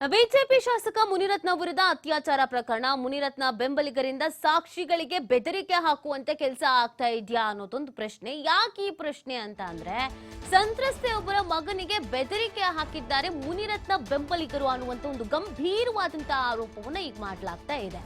BJP ಶಾಸಕ ಮುನಿರತ್ನ ವಿರುದ್ಧ ಅತ್ಯಾಚಾರ ಪ್ರಕರಣ. ಮುನಿರತ್ನ ಬೆಂಬಲಿಗರಿಂದ ಸಾಕ್ಷಿಗಳಿಗೆ ಬೆದರಿಕೆ ಹಾಕುವಂತೆ ಕೆಲಸ ಆಗ್ತಾ ಇದೆಯಾ ಅನ್ನೋದೊಂದು ಪ್ರಶ್ನೆ. ಯಾಕೆ ಈ ಪ್ರಶ್ನೆ ಅಂತ ಅಂದ್ರೆ ಸಂತ್ರಸ್ತೆಯೊಬ್ಬರ ಮಗನಿಗೆ ಬೆದರಿಕೆ ಹಾಕಿದ್ದಾರೆ ಮುನಿರತ್ನ ಬೆಂಬಲಿಗರು ಅನ್ನುವಂತ ಒಂದು ಗಂಭೀರವಾದಂತಹ ಆರೋಪವನ್ನ ಈಗ ಮಾಡಲಾಗ್ತಾ ಇದೆ.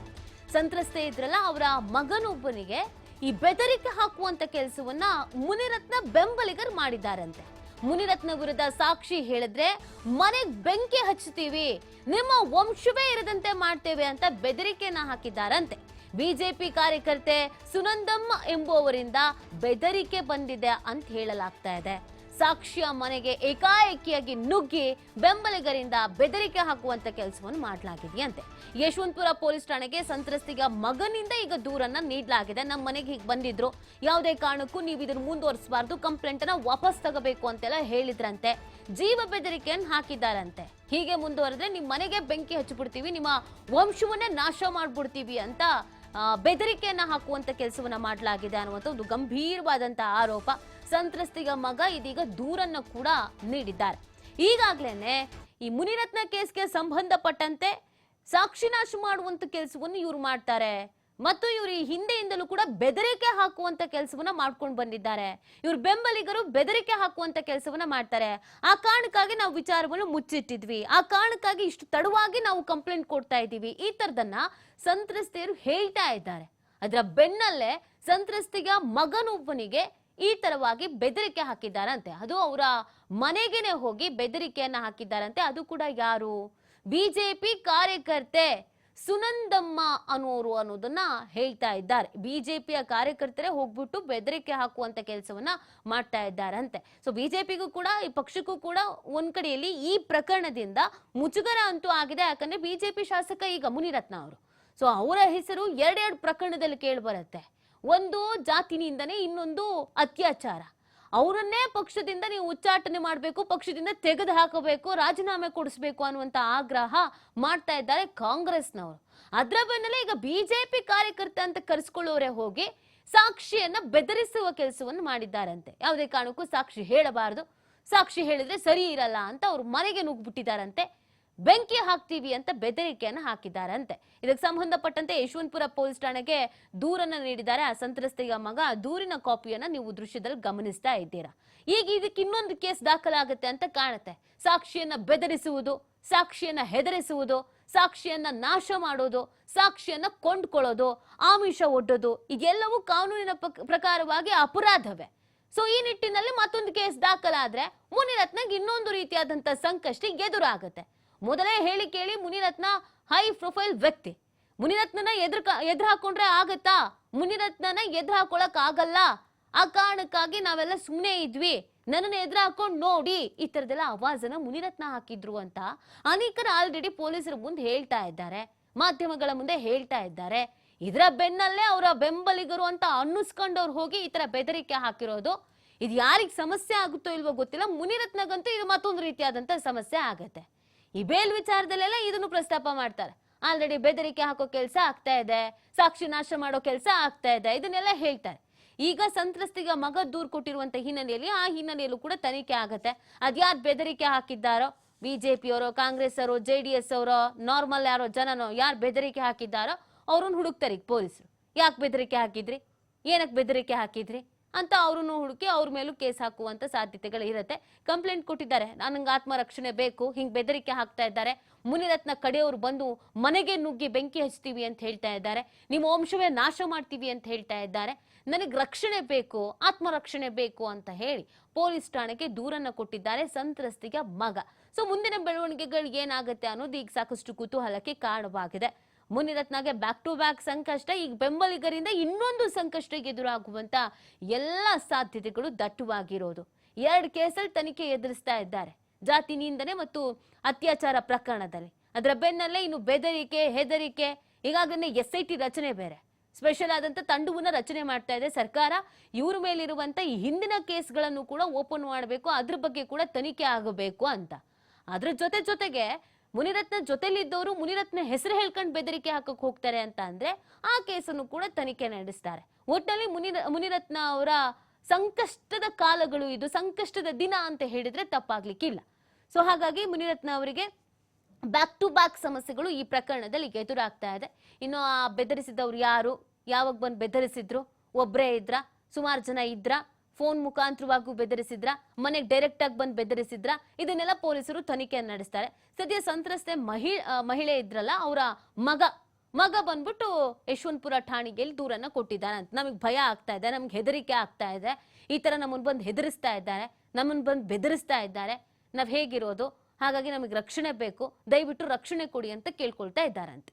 ಸಂತ್ರಸ್ತೆ ಇದ್ರಲ್ಲ, ಅವರ ಮಗನೊಬ್ಬನಿಗೆ ಈ ಬೆದರಿಕೆ ಹಾಕುವಂತ ಕೆಲಸವನ್ನ ಮುನಿರತ್ನ ಬೆಂಬಲಿಗರು ಮಾಡಿದ್ದಾರಂತೆ. ಮುನಿರತ್ನ ವಿರುದ್ಧ ಸಾಕ್ಷಿ ಹೇಳಿದ್ರೆ, ಮನೆಗ್ ಬೆಂಕಿ ಹಚ್ಚುತ್ತೀವಿ, ನಿಮ್ಮ ವಂಶವೇ ಇರದಂತೆ ಮಾಡ್ತೇವೆ ಅಂತ ಬೆದರಿಕೆನ ಹಾಕಿದ್ದಾರಂತೆ. ಬಿಜೆಪಿ ಕಾರ್ಯಕರ್ತೆ ಸುನಂದಮ್ಮ ಎಂಬುವವರಿಂದ ಬೆದರಿಕೆ ಬಂದಿದೆ ಅಂತ ಹೇಳಲಾಗ್ತಾ ಇದೆ. ಸಾಕ್ಷಿಯ ಮನೆಗೆ ಏಕಾಏಕಿಯಾಗಿ ನುಗ್ಗಿ ಬೆಂಬಲಿಗರಿಂದ ಬೆದರಿಕೆ ಹಾಕುವಂತ ಕೆಲಸವನ್ನು ಮಾಡಲಾಗಿದೆಯಂತೆ. ಯಶವಂತಪುರ ಪೊಲೀಸ್ ಠಾಣೆಗೆ ಸಂತ್ರಸ್ತಿಗ ಮಗನಿಂದ ಈಗ ದೂರನ್ನ ನೀಡಲಾಗಿದೆ. ನಮ್ಮ ಮನೆಗೆ ಹೀಗೆ ಬಂದಿದ್ರು. ಯಾವುದೇ ಕಾರಣಕ್ಕೂ ನೀವು ಇದನ್ನು ಮುಂದುವರಿಸಬಾರ್ದು ಕಂಪ್ಲೇಂಟ್ ಅನ್ನ ವಾಪಸ್ ತಗೋಬೇಕು ಅಂತೆಲ್ಲ ಹೇಳಿದ್ರಂತೆ. ಜೀವ ಬೆದರಿಕೆಯನ್ನು ಹಾಕಿದ್ದಾರಂತೆ. ಹೀಗೆ ಮುಂದುವರೆದ್ರೆ ನಿಮ್ಮ ಮನೆಗೆ ಬೆಂಕಿ ಹಚ್ಚಿಬಿಡ್ತೀವಿ, ನಿಮ್ಮ ವಂಶವನ್ನೇ ನಾಶ ಮಾಡ್ಬಿಡ್ತೀವಿ ಅಂತ ಬೆದರಿಕೆಯನ್ನ ಹಾಕುವಂತ ಕೆಲಸವನ್ನ ಮಾಡಲಾಗಿದೆ ಅನ್ನುವಂಥ ಒಂದು ಗಂಭೀರವಾದಂಥ ಆರೋಪ ಸಂತ್ರಸ್ತಿಗ ಮಗ ಇದೀಗ ದೂರನ್ನ ಕೂಡ ನೀಡಿದ್ದಾರೆ. ಈಗಾಗಲೇ ಈ ಮುನಿರತ್ನ ಕೇಸ್ಗೆ ಸಂಬಂಧಪಟ್ಟಂತೆ ಸಾಕ್ಷಿನಾಶ ಮಾಡುವಂತ ಕೆಲಸವನ್ನು ಇವ್ರು ಮಾಡ್ತಾರೆ. ಮತ್ತು ಇವರು ಈ ಹಿಂದೆಯಿಂದಲೂ ಕೂಡ ಬೆದರಿಕೆ ಹಾಕುವಂತ ಕೆಲಸವನ್ನ ಮಾಡ್ಕೊಂಡು ಬಂದಿದ್ದಾರೆ. ಇವ್ರ ಬೆಂಬಲಿಗರು ಬೆದರಿಕೆ ಹಾಕುವಂತ ಕೆಲಸವನ್ನ ಮಾಡ್ತಾರೆ. ಆ ಕಾರಣಕ್ಕಾಗಿ ನಾವು ವಿಚಾರವನ್ನು ಮುಚ್ಚಿಟ್ಟಿದ್ವಿ. ಆ ಕಾರಣಕ್ಕಾಗಿ ಇಷ್ಟು ತಡವಾಗಿ ನಾವು ಕಂಪ್ಲೇಂಟ್ ಕೊಡ್ತಾ ಇದ್ದೀವಿ. ಈ ತರದನ್ನ ಸಂತ್ರಸ್ತೆಯರು ಹೇಳ್ತಾ ಇದ್ದಾರೆ. ಅದರ ಬೆನ್ನಲ್ಲೇ ಸಂತ್ರಸ್ತೆಯ ಮಗನೊಬ್ಬನಿಗೆ ಈ ತರವಾಗಿ ಬೆದರಿಕೆ ಹಾಕಿದ್ದಾರಂತೆ. ಅದು ಅವರ ಮನೆಗೆನೆ ಹೋಗಿ ಬೆದರಿಕೆಯನ್ನ ಹಾಕಿದ್ದಾರಂತೆ. ಅದು ಕೂಡ ಯಾರು? ಬಿಜೆಪಿ ಕಾರ್ಯಕರ್ತೆ. ಸುನಂದಮ್ಮ ಅನ್ನೋರು ಅನ್ನೋದನ್ನ ಹೇಳ್ತಾ ಇದ್ದಾರೆ. ಬಿಜೆಪಿಯ ಕಾರ್ಯಕರ್ತರೇ ಹೋಗ್ಬಿಟ್ಟು ಬೆದರಿಕೆ ಹಾಕುವಂತ ಕೆಲಸವನ್ನ ಮಾಡ್ತಾ ಇದ್ದಾರಂತೆ. ಸೊ ಬಿಜೆಪಿಗೂ ಕೂಡ, ಈ ಪಕ್ಷಕ್ಕೂ ಕೂಡ ಒಂದ್ ಕಡೆಯಲ್ಲಿ ಈ ಪ್ರಕರಣದಿಂದ ಮುಜುಗರ ಅಂತೂ ಆಗಿದೆ. ಯಾಕಂದ್ರೆ ಬಿಜೆಪಿ ಶಾಸಕ ಈಗ ಮುನಿರತ್ನ ಅವರು. ಸೊ ಅವರ ಹೆಸರು ಎರಡೆರಡು ಪ್ರಕರಣದಲ್ಲಿ ಕೇಳಿ ಬರುತ್ತೆ ಒಂದು ಜಾತಿನಿಂದನೇ ಇನ್ನೊಂದು ಅತ್ಯಾಚಾರ. ಅವರನ್ನೇ ಪಕ್ಷದಿಂದ ನೀವು ಉಚ್ಚಾಟನೆ ಮಾಡಬೇಕು, ಪಕ್ಷದಿಂದ ತೆಗೆದು ಹಾಕಬೇಕು, ರಾಜೀನಾಮೆ ಕೊಡಿಸ್ಬೇಕು ಅನ್ನುವಂತ ಆಗ್ರಹ ಮಾಡ್ತಾ ಇದ್ದಾರೆ ಕಾಂಗ್ರೆಸ್ನವರು. ಅದರ ಬೆನ್ನಲ್ಲೇ ಈಗ ಬಿಜೆಪಿ ಕಾರ್ಯಕರ್ತ ಅಂತ ಕರೆಸ್ಕೊಳ್ಳೋರೆ ಹೋಗಿ ಸಾಕ್ಷಿಯನ್ನ ಬೆದರಿಸುವ ಕೆಲಸವನ್ನು ಮಾಡಿದ್ದಾರಂತೆ. ಯಾವುದೇ ಕಾರಣಕ್ಕೂ ಸಾಕ್ಷಿ ಹೇಳಬಾರದು. ಸಾಕ್ಷಿ ಹೇಳಿದ್ರೆ ಸರಿ ಇರಲ್ಲ ಅಂತ ಅವ್ರ ಮನೆಗೆ ನುಗ್ಬಿಟ್ಟಿದ್ದಾರಂತೆ ಬೆಂಕಿ ಹಾಕ್ತೀವಿ ಅಂತ ಬೆದರಿಕೆಯನ್ನು ಹಾಕಿದ್ದಾರಂತೆ. ಇದಕ್ಕೆ ಸಂಬಂಧಪಟ್ಟಂತೆ ಯಶವಂತಪುರ ಪೊಲೀಸ್ ಠಾಣೆಗೆ ದೂರನ್ನ ನೀಡಿದ್ದಾರೆ. ಆ ಸಂತ್ರಸ್ತೆಯ ಮಗ, ದೂರಿನ ಕಾಪಿಯನ್ನ ನೀವು ದೃಶ್ಯದಲ್ಲಿ ಗಮನಿಸ್ತಾ ಇದ್ದೀರಾ? ಈಗ ಇದಕ್ಕೆ ಇನ್ನೊಂದು ಕೇಸ್ ದಾಖಲಾಗುತ್ತೆ ಅಂತ ಕಾಣುತ್ತೆ. ಸಾಕ್ಷಿಯನ್ನ ಬೆದರಿಸುವುದು, ಸಾಕ್ಷಿಯನ್ನ ಹೆದರಿಸುವುದು, ಸಾಕ್ಷಿಯನ್ನ ನಾಶ ಮಾಡೋದು, ಸಾಕ್ಷಿಯನ್ನ ಕೊಂಡ್ಕೊಳ್ಳೋದು, ಆಮಿಷ ಒಡ್ಡೋದು, ಇದೆಲ್ಲವೂ ಕಾನೂನಿನ ಪ್ರಕಾರವಾಗಿ ಅಪರಾಧವೇ. ಸೊ ಈ ನಿಟ್ಟಿನಲ್ಲಿ ಮತ್ತೊಂದು ಕೇಸ್ ದಾಖಲಾದ್ರೆ ಮುನಿರತ್ನಗೆ ಇನ್ನೊಂದು ರೀತಿಯಾದಂತಹ ಸಂಕಷ್ಟ ಎದುರಾಗುತ್ತೆ. ಮೊದಲೇ ಹೇಳಿ ಕೇಳಿ ಮುನಿರತ್ನ ಹೈ ಪ್ರೊಫೈಲ್ ವ್ಯಕ್ತಿ. ಮುನಿರತ್ನನ ಎದುರು ಎದುರು ಹಾಕೊಂಡ್ರೆ ಆಗತ್ತಾ? ಮುನಿರತ್ನನ ಎದುರು ಹಾಕೊಳಕ್ ಆಗಲ್ಲ. ಆ ಕಾರಣಕ್ಕಾಗಿ ನಾವೆಲ್ಲ ಸುಮ್ಮನೆ ಇದ್ವಿ. ನನ್ನನ್ನು ಎದುರು ಹಾಕೊಂಡು ನೋಡಿ ಈ ತರದೆಲ್ಲ ಅವಾಜನ ಮುನಿರತ್ನ ಹಾಕಿದ್ರು ಅಂತ ಅನೇಕರು ಆಲ್ರೆಡಿ ಪೊಲೀಸರ ಮುಂದೆ ಹೇಳ್ತಾ ಇದ್ದಾರೆ. ಮಾಧ್ಯಮಗಳ ಮುಂದೆ ಹೇಳ್ತಾ ಇದ್ದಾರೆ. ಇದರ ಬೆನ್ನಲ್ಲೇ ಅವರ ಬೆಂಬಲಿಗರು ಅಂತ ಅನ್ನಿಸ್ಕೊಂಡವ್ರು ಹೋಗಿ ಈ ತರ ಬೆದರಿಕೆ ಹಾಕಿರೋದು. ಇದು ಯಾರಿಗೆ ಸಮಸ್ಯೆ ಆಗುತ್ತೋ ಇಲ್ವೋ ಗೊತ್ತಿಲ್ಲ. ಮುನಿರತ್ನಗಂತೂ ಇದು ಮತ್ತೊಂದು ರೀತಿಯಾದಂತ ಸಮಸ್ಯೆ ಆಗತ್ತೆ. ಈ ಬೇಲ್ ವಿಚಾರದಲ್ಲೆಲ್ಲ ಇದನ್ನು ಪ್ರಸ್ತಾಪ ಮಾಡ್ತಾರೆ. ಆಲ್ರೆಡಿ ಬೆದರಿಕೆ ಹಾಕೋ ಕೆಲಸ ಆಗ್ತಾ ಇದೆ, ಸಾಕ್ಷಿ ನಾಶ ಮಾಡೋ ಕೆಲಸ ಆಗ್ತಾ ಇದೆ, ಇದನ್ನೆಲ್ಲ ಹೇಳ್ತಾರೆ. ಈಗ ಸಂತ್ರಸ್ತಿಗ ಮಗ ದೂರ್ ಕೊಟ್ಟಿರುವಂತ ಹಿನ್ನೆಲೆಯಲ್ಲಿ ಆ ಹಿನ್ನೆಲೆಯಲ್ಲೂ ಕೂಡ ತನಿಖೆ ಆಗತ್ತೆ. ಅದ್ಯಾರು ಬೆದರಿಕೆ ಹಾಕಿದ್ದಾರೋ, ಬಿಜೆಪಿಯವರು ಕಾಂಗ್ರೆಸ್ ಅವರು ಜೆ ಡಿ ಎಸ್ ಅವರೋ ನಾರ್ಮಲ್ ಯಾರೋ ಜನನೋ, ಯಾರು ಬೆದರಿಕೆ ಹಾಕಿದ್ದಾರೋ, ಅವ್ರನ್ನ ಹುಡುಕ್ತಾರೆ ಈಗ ಪೊಲೀಸರು. ಯಾಕೆ ಬೆದರಿಕೆ ಹಾಕಿದ್ರಿ? ಏನಕ್ಕೆ ಬೆದರಿಕೆ ಹಾಕಿದ್ರಿ? ಅಂತ ಅವ್ರನ್ನು ಹುಡುಕಿ ಅವ್ರ ಮೇಲೂ ಕೇಸ್ ಹಾಕುವಂತ ಸಾಧ್ಯತೆಗಳು ಇರುತ್ತೆ ಕಂಪ್ಲೇಂಟ್ ಕೊಟ್ಟಿದ್ದಾರೆ. ನನಗೆ ಆತ್ಮರಕ್ಷಣೆ ಬೇಕು. ಹಿಂಗ್ ಬೆದರಿಕೆ ಹಾಕ್ತಾ ಇದ್ದಾರೆ. ಮುನಿರತ್ನ ಕಡೆಯವರು ಬಂದು ಮನೆಗೆ ನುಗ್ಗಿ ಬೆಂಕಿ ಹಚ್ತೀವಿ ಅಂತ ಹೇಳ್ತಾ ಇದ್ದಾರೆ. ನಿಮ್ಮ ವಂಶವೇ ನಾಶ ಮಾಡ್ತೀವಿ ಅಂತ ಹೇಳ್ತಾ ಇದ್ದಾರೆ. ನನಗೆ ರಕ್ಷಣೆ ಬೇಕು, ಆತ್ಮರಕ್ಷಣೆ ಬೇಕು ಅಂತ ಹೇಳಿ ಪೊಲೀಸ್ ಠಾಣೆಗೆ ದೂರನ್ನ ಕೊಟ್ಟಿದ್ದಾರೆ ಸಂತ್ರಸ್ತಿಗೆ ಮಗ. ಸೊ, ಮುಂದಿನ ಬೆಳವಣಿಗೆಗಳು ಏನಾಗುತ್ತೆ ಅನ್ನೋದು ಈಗ ಸಾಕಷ್ಟು ಕುತೂಹಲಕ್ಕೆ ಕಾರಣವಾಗಿದೆ. ಮುನಿರತ್ನಗೆ ಬ್ಯಾಕ್ ಟು ಬ್ಯಾಕ್ ಸಂಕಷ್ಟ, ಈಗ ಬೆಂಬಲಿಗರಿಂದ ಇನ್ನೊಂದು ಸಂಕಷ್ಟಕ್ಕೆ ಎದುರಾಗುವಂತ ಎಲ್ಲ ಸಾಧ್ಯತೆಗಳು ದಟ್ಟವಾಗಿರೋದು. ಎರಡು ಕೇಸಲ್ಲಿ ತನಿಖೆ ಎದುರಿಸ್ತಾ ಇದ್ದಾರೆ. ಜಾತಿ ನಿಂದನೆ ಮತ್ತು ಅತ್ಯಾಚಾರ ಪ್ರಕರಣದಲ್ಲಿ. ಅದರ ಬೆನ್ನಲ್ಲೇ ಇನ್ನು ಬೆದರಿಕೆ, ಹೆದರಿಕೆ, ಈಗಾಗಲೇ ಎಸ್ ಐ ಟಿ ರಚನೆ ಬೇರೆ. ಸ್ಪೆಷಲ್ ಆದಂತ ತಂಡವನ್ನ ರಚನೆ ಮಾಡ್ತಾ ಇದೆ ಸರ್ಕಾರ. ಇವ್ರ ಮೇಲಿರುವಂತ ಈ ಹಿಂದಿನ ಕೇಸ್ಗಳನ್ನು ಕೂಡ ಓಪನ್ ಮಾಡಬೇಕು, ಅದ್ರ ಬಗ್ಗೆ ಕೂಡ ತನಿಖೆ ಆಗಬೇಕು ಅಂತ. ಅದ್ರ ಜೊತೆ ಜೊತೆಗೆ ಮುನಿರತ್ನ ಜೊತೆಲಿದ್ದವರು ಮುನಿರತ್ನ ಹೆಸರು ಹೇಳ್ಕೊಂಡು ಬೆದರಿಕೆ ಹಾಕಕ್ಕೆ ಹೋಗ್ತಾರೆ ಅಂತ ಅಂದ್ರೆ ಆ ಕೇಸನ್ನು ಕೂಡ ತನಿಖೆ ನಡೆಸ್ತಾರೆ. ಒಟ್ಟಿನಲ್ಲಿ ಮುನಿರ, ಮುನಿರತ್ನ ಅವರ ಸಂಕಷ್ಟದ ಕಾಲಗಳು ಇದು, ಸಂಕಷ್ಟದ ದಿನ ಅಂತ ಹೇಳಿದ್ರೆ ತಪ್ಪಾಗ್ಲಿಕ್ಕಿಲ್ಲ ಸೊ ಹಾಗಾಗಿ ಮುನಿರತ್ನ ಅವರಿಗೆ ಬ್ಯಾಕ್ ಟು ಬ್ಯಾಕ್ ಸಮಸ್ಯೆಗಳು ಈ ಪ್ರಕರಣದಲ್ಲಿ ಎದುರಾಗ್ತಾ ಇದೆ. ಇನ್ನು ಆ ಬೆದರಿಸಿದವ್ರು ಯಾರು? ಯಾವಾಗ ಬಂದು ಬೆದರಿಸಿದ್ರು? ಒಬ್ಬರೇ ಇದ್ರ? ಸುಮಾರು ಜನ ಇದ್ರ? ಫೋನ್ ಮುಖಾಂತರವಾಗೂ ಬೆದರಿಸಿದ್ರ, ಮನೆಗೆ ಡೈರೆಕ್ಟ್ ಆಗಿ ಬಂದು ಬೆದರಿಸಿದ್ರ, ಇದನ್ನೆಲ್ಲ ಪೊಲೀಸರು ತನಿಖೆಯನ್ನು ನಡೆಸ್ತಾರೆ. ಸದ್ಯ ಸಂತ್ರಸ್ತೆ ಮಹಿ ಮಹಿಳೆ ಇದ್ರಲ್ಲ, ಅವರ ಮಗ ಮಗ ಬಂದ್ಬಿಟ್ಟು ಯಶವಂತಪುರ ಠಾಣೆಗೆ ದೂರನ್ನ ಕೊಟ್ಟಿದ್ದಾರೆ ಅಂತ. ನಮಗೆ ಭಯ ಆಗ್ತಾ ಇದೆ, ನಮ್ಗೆ ಹೆದರಿಕೆ ಆಗ್ತಾ ಇದೆ. ಈ ತರ ನಮ್ಮನ್ನ ಬಂದು ಹೆದರಿಸ್ತಾ ಇದ್ದಾರೆ ನಮ್ಮನ್ನ ಬಂದು ಬೆದರಿಸ್ತಾ ಇದ್ದಾರೆ. ನಾವ್ ಹೇಗಿರೋದು, ಹಾಗಾಗಿ ನಮಗೆ ರಕ್ಷಣೆ ಬೇಕು, ದಯವಿಟ್ಟು ರಕ್ಷಣೆ ಕೊಡಿ ಅಂತ ಕೇಳ್ಕೊಳ್ತಾ ಇದ್ದಾರಂತೆ.